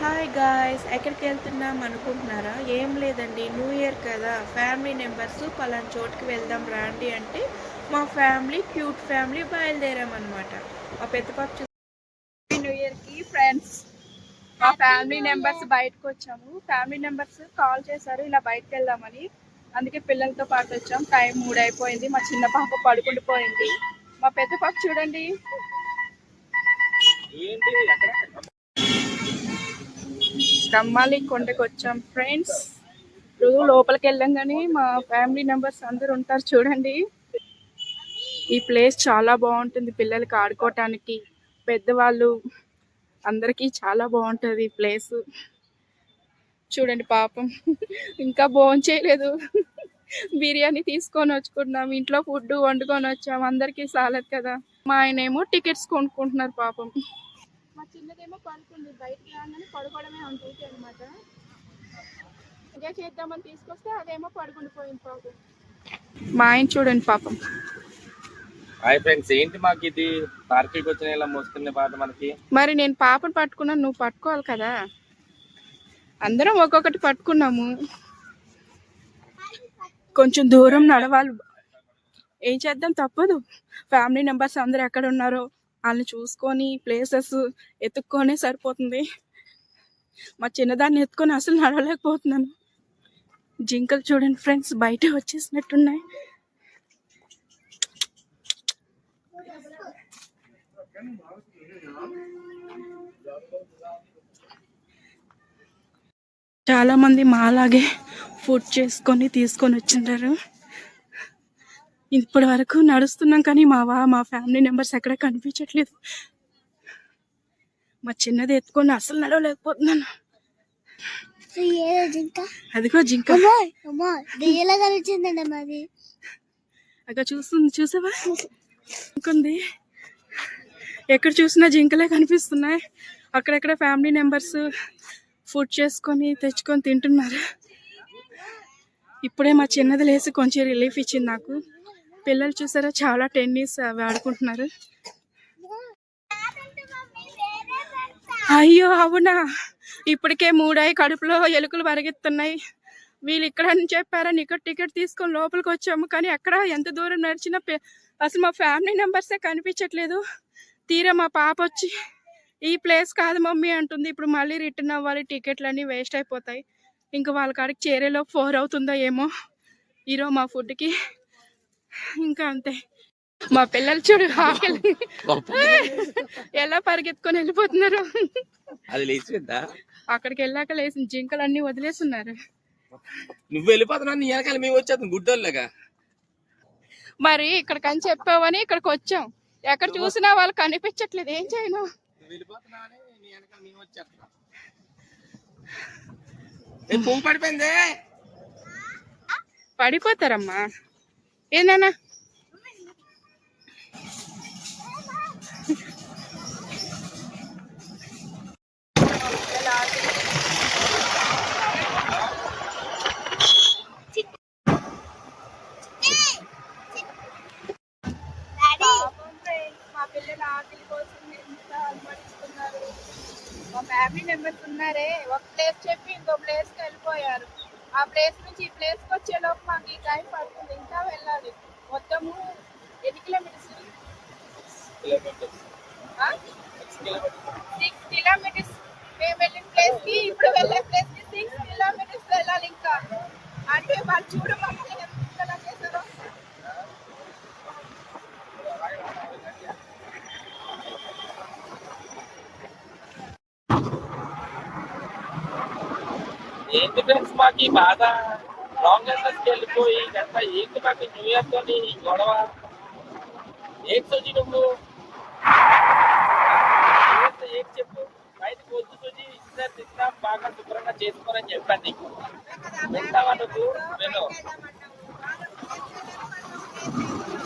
Hi guys ఎక్కడికి వెళ్తున్నాం అనుకుంటున్నారా? ఏం లేదండి న్యూ ఇయర్ కదా. ఫ్యామిలీ మెంబర్స్ పలానా చోటుకి వెళ్దాం రండి అంటే మా ఫ్యామిలీ క్యూట్ ఫ్యామిలీ బయలుదేరామన్నమాట. మా పెద్ద పాప న్యూ ఇయర్కి ఫ్రెండ్స్ మా ఫ్యామిలీ మెంబర్స్ బయటకు వచ్చాము. ఫ్యామిలీ మెంబర్స్ కాల్ చేశారు ఇలా బయటకు వెళ్దామని. అందుకే పిల్లలతో పాటు వచ్చాం. టైం మూడు అయిపోయింది మా చిన్న పాప పడుకుండిపోయింది మా పెద్ద పాప చూడండి. కమ్మాలి కొండకు వచ్చాం ఫ్రెండ్స్ ఇప్పుడు లోపలికి వెళ్ళంగానే మా ఫ్యామిలీ మెంబర్స్ అందరు ఉంటారు చూడండి. ఈ ప్లేస్ చాలా బాగుంటుంది పిల్లలకి ఆడుకోవటానికి పెద్దవాళ్ళు అందరికీ చాలా బాగుంటుంది ఈ ప్లేస్ చూడండి పాపం ఇంకా భోజనం చేయలేదు. బిర్యానీ తీసుకొని వచ్చుకుంటున్నాం ఇంట్లో ఫుడ్ వండుకొని వచ్చాం అందరికీ సాలదు కదా. మా ఆయన ఏమో టికెట్స్ కొనుక్కుంటున్నారు పాపం. మా చిన్నదేమో పడుకుంది. బయటికి రాగానే పడుకోవడమే ఉంటుంది అనమాట ఎంజాయ్ చేద్దామని తీసుకొస్తే అదేమో పడుకుండిపోయింది పాపం. మా ఆయన చూడండి పాపం. హాయ్ ఫ్రెండ్స్ ఏంటి మాకు ఇది? పార్కింగ్ వచ్చిన ఇలా మోస్తుంది బాధ మనకి? మరి నేను పాపను పట్టుకున్నాను నువ్వు పట్టుకోవాలి కదా? అందరం ఒక్కొక్కటి పట్టుకున్నాము. కొంచెం దూరం నడవాలి. ఏం చేద్దాం? తప్పదు. ఫ్యామిలీ మెంబర్స్ అందరు ఎక్కడ ఉన్నారో? వాళ్ళని చూసుకొని ప్లేసెస్ ఎత్తుక్కొనే సరిపోతుంది. మా చిన్నదాన్ని ఎత్తుకొని అసలు నడవలేకపోతున్నాను. జింకలు చూడండి ఫ్రెండ్స్ బయట వచ్చేసినట్టున్నాయి. చాలా మంది మాలాగే ఫుడ్ చేసుకొని తీసుకొని వచ్చిండారు. ఇప్పటి వరకు నడుస్తున్నాం కానీ మా వా మా ఫ్యామిలీ మెంబర్స్ ఎక్కడ కనిపించట్లేదు. మా చిన్నది ఎత్తుకొని అసలు నడవలేకపోతున్నాను. అదిగో జింక. కనిపించిందండి మాది అక్కడ చూస్తుంది చూసావా? ఇంకొంది ఎక్కడ చూసినా జింకలే కనిపిస్తున్నాయి. అక్కడెక్కడ ఫ్యామిలీ మెంబర్స్ ఫుడ్ చేసుకొని తెచ్చుకొని తింటున్నారు. ఇప్పుడే మా చిన్నది లేసి కొంచెం రిలీఫ్ ఇచ్చింది నాకు. పిల్లలు చూసారా? చాలా టెన్నిస్ అవి ఆడుకుంటున్నారు. అయ్యో అవునా? ఇప్పటికే మూడాయి కడుపులో ఎలుకలు పరిగెత్తున్నాయి. వీళ్ళు ఇక్కడ అని చెప్పారని ఇక్కడ టికెట్ తీసుకొని లోపలికి వచ్చాము. కానీ ఎక్కడ? ఎంత దూరం నడిచినా అసలు మా ఫ్యామిలీ మెంబర్సే కనిపించట్లేదు. తీరా మా పాప వచ్చి ఈ ప్లేస్ కాదు మమ్మీ అంటుంది. ఇప్పుడు మళ్ళీ రిటర్న్ అవ్వాలి. టికెట్లన్నీ వేస్ట్ అయిపోతాయి. ఇంకా వాళ్ళ కాడికి చేరేలో ఫోర్ అవుతుందో ఏమో. ఈరోజు మా ఫుడ్కి ఇంకా అంతే. మా పిల్లలు చూడు ఆకలి ఎలా పరిగెత్తుకొని వెళ్ళిపోతున్నారు? అది అక్కడికి వెళ్ళాక లేచిన జింకలు అన్ని వదిలేస్తున్నారు. నువ్వు వెళ్ళిపోతున్నావు నీ వెనకాల మేము వచ్చేది గుడ్డోళ్ళగా. మరి ఇక్కడికని చెప్పావని ఇక్కడికి వచ్చాం ఎక్కడ చూసినా వాళ్ళు కనిపించట్లేదు. ఏం చేయను? పువ్వు పడిపోయింది? పడిపోతారమ్మా. ఏందన్నా మా పిల్లలు కోసం ఎంత ఫ్యామిలీ మెంబర్స్ ఉన్నారే. ఒక ప్లేస్ చెప్పి ఇంకో ప్లేస్కి వెళ్ళిపోయారు. ఆ ప్లేస్ నుంచి ఈ ప్లేస్కి వచ్చేలోపు మాకు ఈ టైం పడుతుంది. ఇంకా వెళ్ళాలి. మొత్తము ఎన్ని కిలోమీటర్స్ సిక్స్ కిలోమీటర్స్ మేము వెళ్ళిన ప్లేస్కి ఇప్పుడు వెళ్ళే ప్లేస్కి సిక్స్ కిలోమీటర్స్ వెళ్ళాలి ఇంకా. అంటే వాళ్ళు చూడ మమ్మల్ని ఎంత ఇలా చేశారో ఏంటి ఫ్రెండ్స్ మాకు బాధ లాంగ్కి వెళ్ళిపోయి ఇదంతా ఏంటి మాకు న్యూ ఇయర్ తోని ఈ గొడవ? ఏంటి సోజీ నువ్వు? ఏంటి చెప్పు? బయటకు వద్దు సోజీ ఇద్దరు తిందాం బాగా శుభ్రంగా చేసుకోరని చెప్పాను నీకు వింటావా నువ్వు? విను.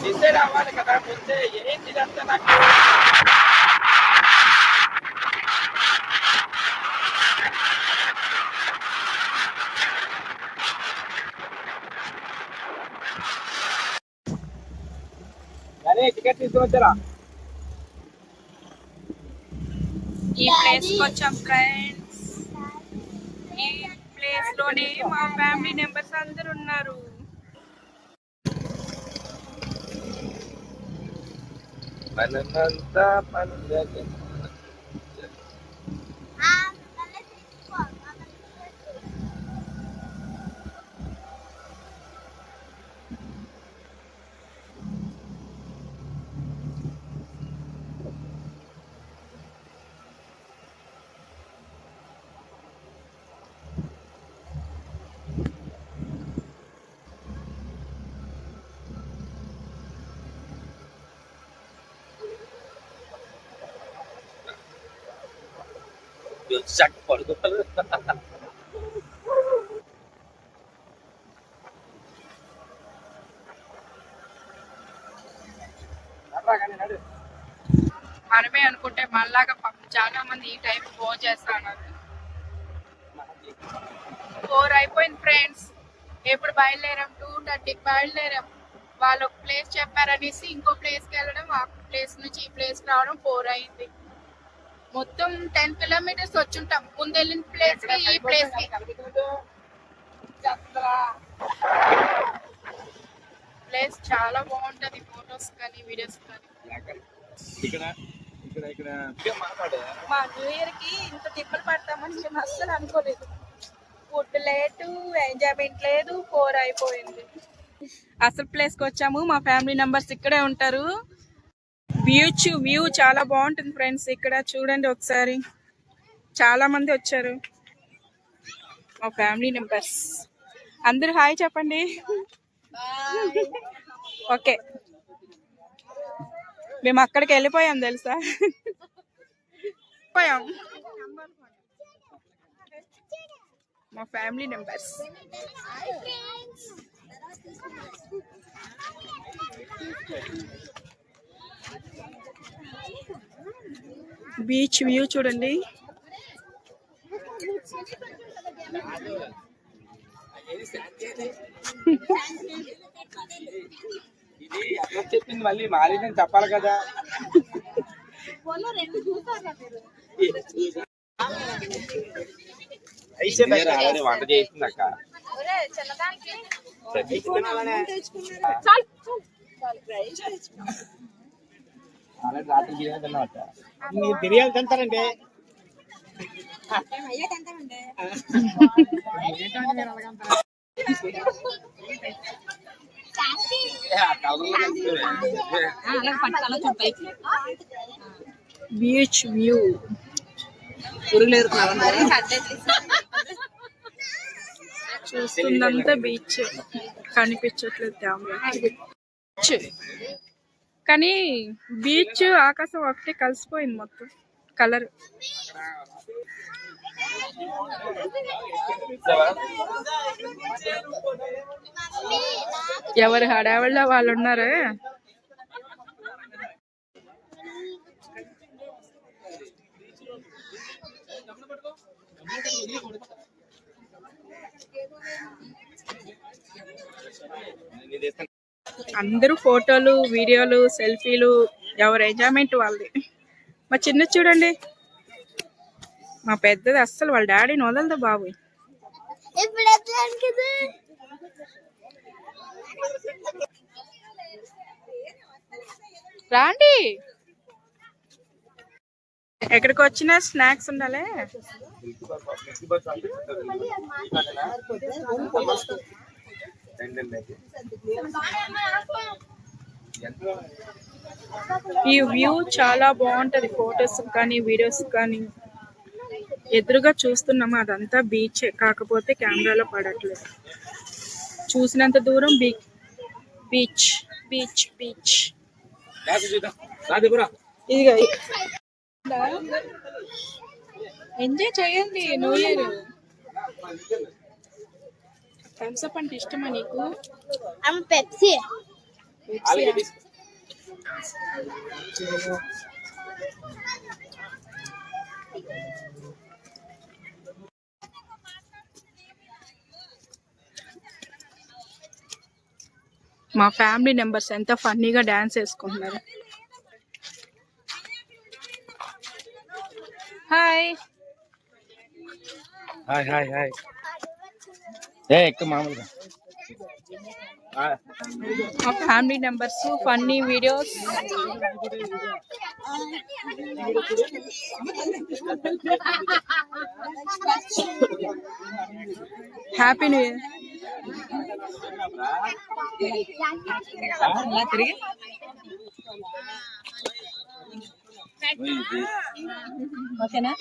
సిద్ధే రావాలి కదా ముందే ఏంటిదంతా నాకు? వచ్చారా ఈ ప్లేస్కి వచ్చాం ఫ్రెండ్స్ ఈ ప్లేస్లోనే మా ఫ్యామిలీ మెంబర్స్ అందరు ఉన్నారు. మనమంతా వచ్చి చక్క పడుకోవాలి మనమే అనుకుంటే మళ్ళాగా పాపం చాలా మంది ఈ టైం ఫోన్ చేస్తున్నారు. ఫోర్ అయిపోయింది ఫ్రెండ్స్ ఎప్పుడు బయలుదేరాం? టూ థర్టీకి బయలుదేరాం. వాళ్ళు ఒక ప్లేస్ చెప్పారనేసి ఇంకో ప్లేస్కి వెళ్ళడం ఆ ప్లేస్ నుంచి ఈ ప్లేస్కి రావడం ఫోర్ అయింది. మొత్తం టెన్ కిలోమీటర్స్ వచ్చుంటాం. ముందు వెళ్ళిన ప్లేస్కి ఈ ప్లేస్కి. ప్లేస్ చాలా బాగుంటది ఫొటోస్ కానీ వీడియోస్ కానీ. ఇక్కడ ఇక్కడ ఇక్కడ. ఇక్కడ మాట్లాడే మా న్యూ ఇయర్కి ఇంత తిప్పలు పడతామని మేము అస్సలు అనుకోలేదు. ఫుడ్ లేదు ఎంజాయ్మెంట్ లేదు ఫోర్ అయిపోయింది. అసలు ప్లేస్కి వచ్చాము మా ఫ్యామిలీ మెంబర్స్ ఇక్కడే ఉంటారు. బీచ్ వ్యూ చాలా బాగుంటుంది ఫ్రెండ్స్ ఇక్కడ చూడండి ఒకసారి. చాలా మంది వచ్చారు. మా ఫ్యామిలీ మెంబర్స్ అందరూ హాయ్ చెప్పండి. ఓకే మేము అక్కడికి వెళ్ళిపోయాం తెలుసా? పోయాం మా ఫ్యామిలీ మెంబర్స్ బీచ్ వ్యూ చూడండి. చెప్పింది మళ్ళీ మారిందని చెప్పాలి కదా అయితే వంట చేసింది అక్క ఆల్రెడీ రాత్రి బిర్యానీ తిన్నాం అక్క మీరు బిర్యానీ తింటారండి. Beach view. చూస్తుందంతా బీచ్. కనిపించట్లేదు కెమెరా. బీచ్. కానీ బీచ్ ఆకాశం ఒకటే కలిసిపోయింది మొత్తం. కలర్ ఎవరు హడావిళ్ళ వాళ్ళు ఉన్నారు? అందరూ ఫోటోలు వీడియోలు సెల్ఫీలు ఎవరి ఎంజాయ్మెంట్ వాళ్ళది. మా చిన్న చూడండి. మా పెద్దది అస్సలు వాళ్ళ డాడీని వదలదు బాబు. రాండి. ఎక్కడికి వచ్చినా స్నాక్స్ ఉండాలి. ఈ వ్యూ చాలా బాగుంటది ఫొటోస్ కానీ వీడియోస్ కానీ. ఎదురుగా చూస్తున్నాము అదంతా బీచ్ కాకపోతే కెమెరాలో పడట్లేదు. చూసినంత దూరం బీచ్ బీచ్ బీచ్ బీచ్. ఇదిగో ఎంజాయ్ చేయండి న్యూ ఇయర్. థమ్స్ అప్ అంటే ఇష్టమా నీకు? ఆమె పెప్సీ. మా ఫ్యామిలీ మెంబర్స్ ఎంత ఫన్నీగా డాన్స్ వేసుకుంటున్నారు. హాయ్ హాయ్ హాయ్ హాయ్ ఏ ఎక్కువ మామూలుగా ఆ, మా family members funny videos happy new year ఓకేనా?